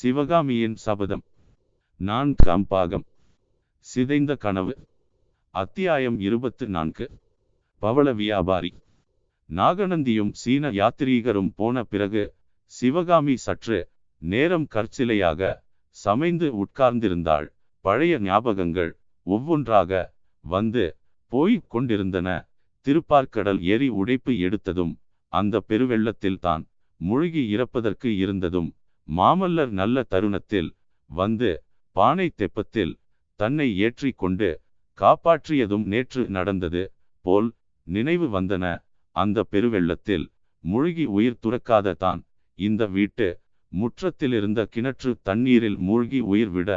சிவகாமியின் சபதம். நான் கம்பாகம். சிதைந்த கனவு. அத்தியாயம் இருபத்து நான்கு. பவள வியாபாரி. நாகநந்தியும் சீன யாத்திரீகரும் போன பிறகு சிவகாமி சற்று நேரம் கற்சிலையாக சமைந்து உட்கார்ந்திருந்தாள். பழைய ஞாபகங்கள் ஒவ்வொன்றாக வந்து போய்க் கொண்டிருந்தன. திருப்பார்க்கடல் ஏறி உடைப்பு எடுத்ததும் அந்த பெருவெள்ளத்தில் தான் முழுகி இறப்பதற்கு இருந்ததும் மாமல்லர் நல்ல தருணத்தில் வந்து பானை தெப்பத்தில் தன்னை ஏற்றி கொண்டு காப்பாற்றியதும் நேற்று நடந்தது போல் நினைவு வந்தன. அந்த பெருவெள்ளத்தில் முழுகி உயிர் துறக்காத தான் இந்த வீட்டு முற்றத்திலிருந்த கிணற்று தண்ணீரில் மூழ்கி உயிர் விட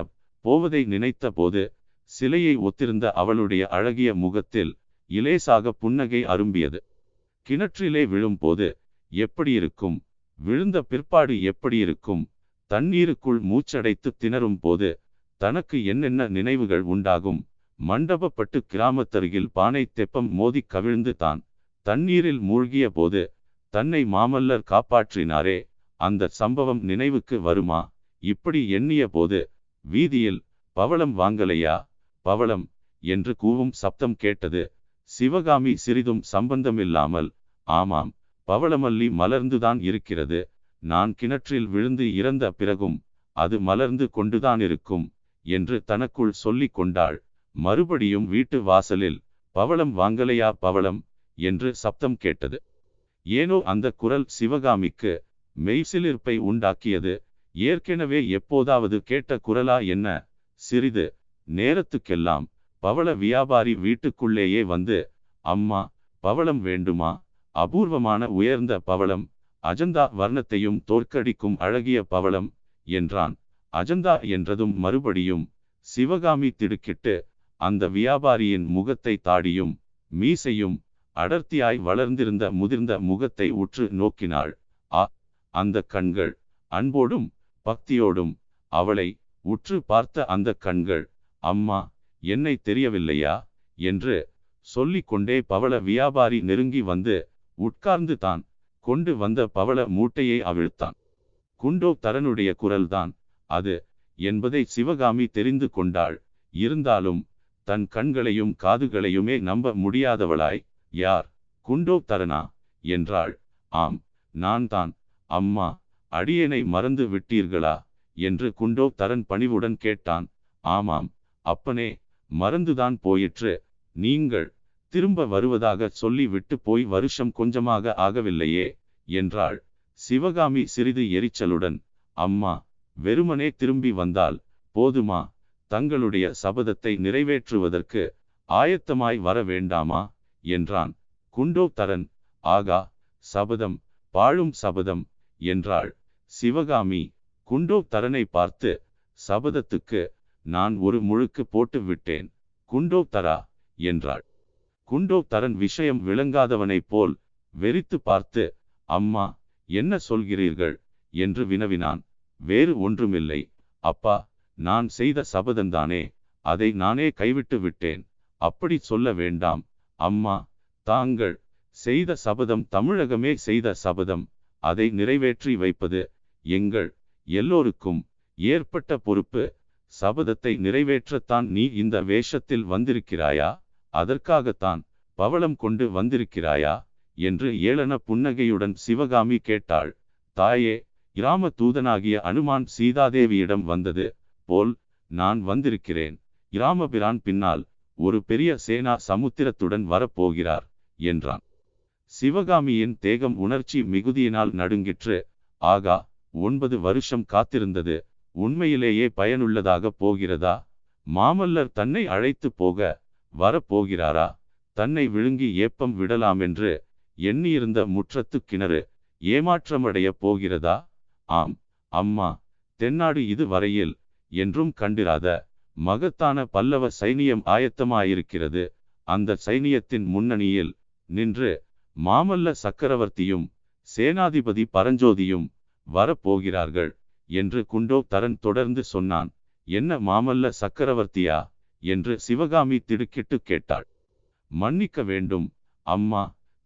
போவதை நினைத்த போது சிலையை ஒத்திருந்த அவளுடைய அழகிய முகத்தில் இலேசாக புன்னகை அரும்பியது. கிணற்றிலே விழும்போது எப்படி இருக்கும்? விழுந்த பிற்பாடு எப்படி இருக்கும்? தண்ணீருக்குள் மூச்சடைத்து திணறும் போது தனக்கு என்னென்ன நினைவுகள் உண்டாகும்? மண்டபப்பட்டு கிராமத்தருகில் பானை தெப்பம் மோதி கவிழ்ந்து தான் தண்ணீரில் மூழ்கிய போது தன்னை மாமல்லர் காப்பாற்றினாரே அந்த சம்பவம் நினைவுக்கு வருமா? இப்படி எண்ணிய போது வீதியில் பவளம் வாங்கலையா? பவளம் என்று கூவும் சப்தம் கேட்டது. சிவகாமி சிறிதும் சம்பந்தமில்லாமல் ஆமாம் பவளமல்லி மலர்ந்துதான் இருக்கிறது. நான் கிணற்றில் விழுந்து இறந்த பிறகும் அது மலர்ந்து கொண்டுதான் இருக்கும் என்று தனக்குள் சொல்லிக் கொண்டாள். மறுபடியும் வீட்டு வாசலில் பவளம் வாங்கலையா பவளம்? என்று சப்தம் கேட்டது. ஏனோ அந்த குரல் சிவகாமிக்கு மெய்சிலிருப்பை உண்டாக்கியது. ஏற்கனவே எப்போதாவது கேட்ட குரலா என்ன? சிறிது நேரத்துக்கெல்லாம் பவள வியாபாரி வீட்டுக்குள்ளேயே வந்து அம்மா பவளம் வேண்டுமா? அபூர்வமான உயர்ந்த பவளம் அஜந்தா வர்ணத்தையும் தோற்கடிக்கும் அழகிய பவளம் என்றான். அஜந்தா என்றதும் மறுபடியும் சிவகாமி திடுக்கிட்டு அந்த வியாபாரியின் முகத்தை தாடியும் மீசையும் அடர்த்தியாய் வளர்ந்திருந்த முதிர்ந்த முகத்தை உற்று நோக்கினாள். ஆ அந்த கண்கள் அன்போடும் பக்தியோடும் அவளை உற்று பார்த்த அந்த கண்கள் அம்மா என்னை தெரியவில்லையா? என்று சொல்லிக்கொண்டே பவள வியாபாரி நெருங்கி வந்து உட்கார்ந்து தான் கொண்டு வந்த பவள மூட்டையை அவிழ்த்தான். குண்டோ தரனுடைய குரல்தான் அது என்பதை சிவகாமி தெரிந்து கொண்டாள். இருந்தாலும் தன் கண்களையும் காதுகளையுமே நம்ப முடியாதவளாய் யார்? குண்டோ தரனா? என்றாள். ஆம் நான் தான் அம்மா அடியேனை மறந்து விட்டீர்களா? என்று குண்டோ தரன் பணிவுடன் கேட்டான். ஆமாம் அப்பனே மறந்துதான் போயிற்று. நீங்கள் திரும்ப வருவதாக சொல்லி விட்டு போய் வருஷம் கொஞ்சமாக ஆகவில்லையே என்றாள். சிவகாமி சிறிது எரிச்சலுடன் அம்மா வெறுமனே திரும்பி வந்தால் போதுமா? தங்களுடைய சபதத்தை நிறைவேற்றுவதற்கு ஆயத்தமாய் வர வேண்டாமா? என்றான். குண்டோ தரன் ஆகா சபதம் பாழும் சபதம் என்றாள். சிவகாமி குண்டோ தரனை பார்த்து சபதத்துக்கு நான் ஒரு முழுக்கு போட்டு விட்டேன் குண்டோ தரா என்றாள். குண்டோ தரன் விஷயம் விளங்காதவனைப் போல் வெறித்து பார்த்து அம்மா என்ன சொல்கிறீர்கள்? என்று வினவினான். வேறு ஒன்றுமில்லை. அப்பா நான் செய்த சபதந்தானே. அதை நானே கைவிட்டு விட்டேன். அப்படி சொல்ல வேண்டாம். அம்மா தாங்கள் செய்த சபதம் தமிழகமே செய்த சபதம். அதை நிறைவேற்றி வைப்பது எங்கள் எல்லோருக்கும் ஏற்பட்ட பொறுப்பு. சபதத்தை நிறைவேற்றத்தான் நீ இந்த வேஷத்தில் வந்திருக்கிறாயா? அதற்காகத்தான் பவளம் கொண்டு வந்திருக்கிறாயா? என்று ஏளன புன்னகையுடன் சிவகாமி கேட்டாள். தாயே இராம தூதனாகிய அனுமான் சீதாதேவியிடம் வந்தது போல் நான் வந்திருக்கிறேன். இராமபிரான் பின்னால் ஒரு பெரிய சேனா சமுத்திரத்துடன் வரப்போகிறார் என்றான். சிவகாமியின் தேகம் உணர்ச்சி மிகுதியினால் நடுங்கிற்று. ஆகா ஒன்பது வருஷம் காத்திருந்தது. உண்மையிலேயே பயனுள்ளதாக போகிறதா? மாமல்லர் தன்னை அழைத்து போக வரப்போகிறாரா? தன்னை விழுங்கி ஏப்பம் விடலாமென்று எண்ணியிருந்த முற்றத்து கிணறு ஏமாற்றமடைய போகிறதா? ஆம் அம்மா தென்னாடு இது வரையில் என்றும் கண்டிராத மகத்தான பல்லவ சைனியம் ஆயத்தமாயிருக்கிறது. அந்த சைனியத்தின் முன்னணியில் நின்று மாமல்ல சக்கரவர்த்தியும் சேனாதிபதி பரஞ்சோதியும் வரப்போகிறார்கள் என்று குண்டோ தரன் தொடர்ந்து சொன்னான். என்ன மாமல்ல சக்கரவர்த்தியா? என்று சிவகாமி திடுக்கிட்டு கேட்டாள். மன்னிக்க வேண்டும் அம்மா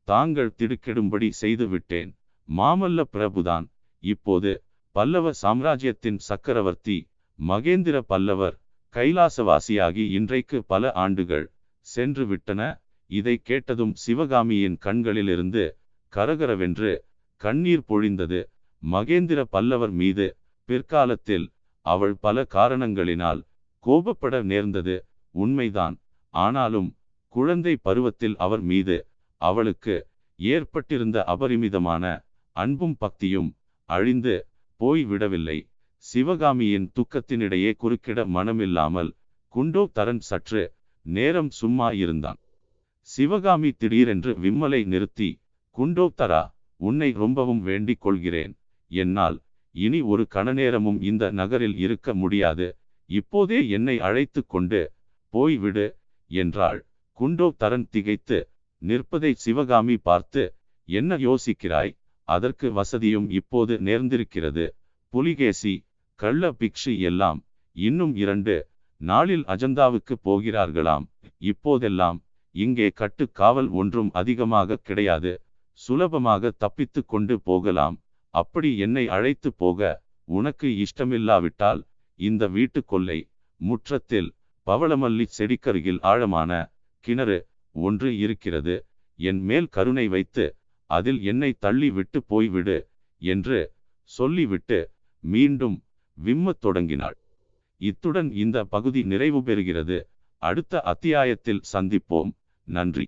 தாங்கள் திடுக்கிடும்படி செய்து விட்டேன் மாமல்ல பிரபுதான் இப்போது பல்லவ சாம்ராஜ்யத்தின் சக்கரவர்த்தி மகேந்திர பல்லவர் கைலாசவாசியாகி இன்றைக்கு பல ஆண்டுகள் சென்று விட்டன. இதை கேட்டதும் சிவகாமியின் கண்களிலிருந்து கரகரவென்று கண்ணீர் பொழிந்தது. மகேந்திர பல்லவர் மீது பிற்காலத்தில் அவள் பல காரணங்களினால் கோபப்பட நேர்ந்தது. உண்மைதான். ஆனாலும் குழந்தை பருவத்தில் அவர் மீது அவளுக்கு ஏற்பட்டிருந்த அபரிமிதமான அன்பும் பக்தியும் அழிந்து போய் விடவில்லை சிவகாமியின் துக்கத்தினிடையே குறுக்கிட மனமில்லாமல் குண்டோ தரன் சற்று நேரம் சும்மா இருந்தான் சிவகாமி திடீரென்று விம்மலை நிறுத்தி குண்டோ தரா உன்னை ரொம்பவும் வேண்டிக் கொள்கிறேன். என்னால் இனி ஒரு கணநேரமும் இந்த நகரில் இருக்க முடியாது. இப்போதே என்னை அழைத்து கொண்டு போய்விடு என்றாள். குண்டோ தரன் திகைத்து நிற்பதை சிவகாமி பார்த்து என்ன யோசிக்கிறாய்? அதற்கு வசதியும் இப்போது நேர்ந்திருக்கிறது. புலிகேசி கள்ள பிக்ஷு எல்லாம் இன்னும் இரண்டு நாளில் அஜந்தாவுக்கு போகிறார்களாம். இப்போதெல்லாம் இங்கே கட்டு காவல் ஒன்றும் அதிகமாக கிடையாது. சுலபமாக தப்பித்து கொண்டு போகலாம். அப்படி என்னை அழைத்து போக உனக்கு இஷ்டமில்லாவிட்டால் இந்த வீட்டு கொல்லை முற்றத்தில் பவளமல்லி செடிக்கருகில் ஆழமான கிணறு ஒன்று இருக்கிறது. என் மேல் கருணை வைத்து அதில் என்னை தள்ளி விட்டு போய்விடு என்று சொல்லிவிட்டு மீண்டும் விம்மத் தொடங்கினாள். இத்துடன் இந்த பகுதி நிறைவு பெறுகிறது. அடுத்த அத்தியாயத்தில் சந்திப்போம். நன்றி.